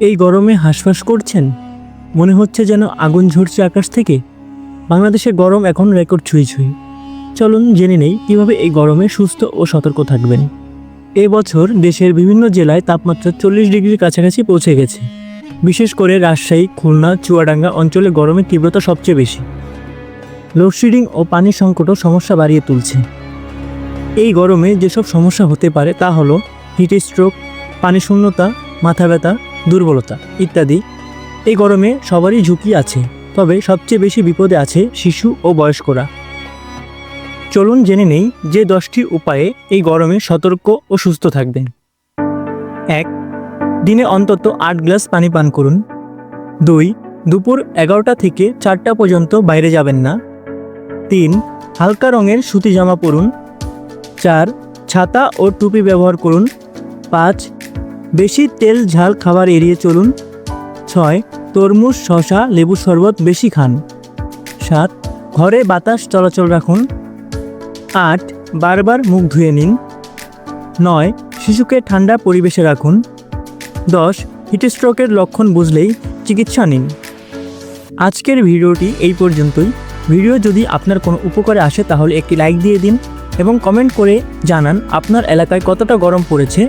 এই গরমে হাঁসফাঁস করছেন? মনে হচ্ছে যেন আগুন ঝরছে আকাশ থেকে। বাংলাদেশে গরম এখন রেকর্ড ছুঁই ছুঁই। চলুন জেনে নেই কীভাবে এই গরমে সুস্থ ও সতর্ক থাকবেন। এবছর দেশের বিভিন্ন জেলায় তাপমাত্রা চল্লিশ ডিগ্রির কাছাকাছি পৌঁছে গেছে। বিশেষ করে রাজশাহী, খুলনা, চুয়াডাঙ্গা অঞ্চলে গরমের তীব্রতা সবচেয়ে বেশি। লোডশেডিং ও পানির সংকটও সমস্যা বাড়িয়ে তুলছে। এই গরমে যেসব সমস্যা হতে পারে তা হলো হিট স্ট্রোক, পানি শূন্যতা, মাথা ব্যথা দুর্বলতা ইত্যাদি। এই গরমে সবারই ঝুঁকি আছে, তবে সবচেয়ে বেশি বিপদে আছে শিশু ও বয়স্করা। চলুন জেনে নেই যে দশটি উপায়ে এই গরমে সতর্ক ও সুস্থ থাকবেন। এক, দিনে অন্তত আট গ্লাস পানি পান করুন। দুই, দুপুর এগারোটা থেকে চারটা পর্যন্ত বাইরে যাবেন না। তিন, হালকা রঙের সুতি জামা পরুন। চার, ছাতা ও টুপি ব্যবহার করুন। পাঁচ বেশি তেল ঝাল খাবার এড়িয়ে চলুন। ছয়, তরমুজ শশা লেবু শরবত বেশি খান। সাত, ঘরে বাতাস চলাচল রাখুন। আট, বারবার মুখ ধুয়ে নিন। নয়, শিশুকে ঠান্ডা পরিবেশে রাখুন। দশ, হিটস্ট্রোকের লক্ষণ বুঝলেই চিকিৎসা নিন। আজকের ভিডিওটি এই পর্যন্তই। ভিডিও যদি আপনার কোনো উপকারে আসে তাহলে একটি লাইক দিয়ে দিন এবং কমেন্ট করে জানান আপনার এলাকায় কতটা গরম পড়েছে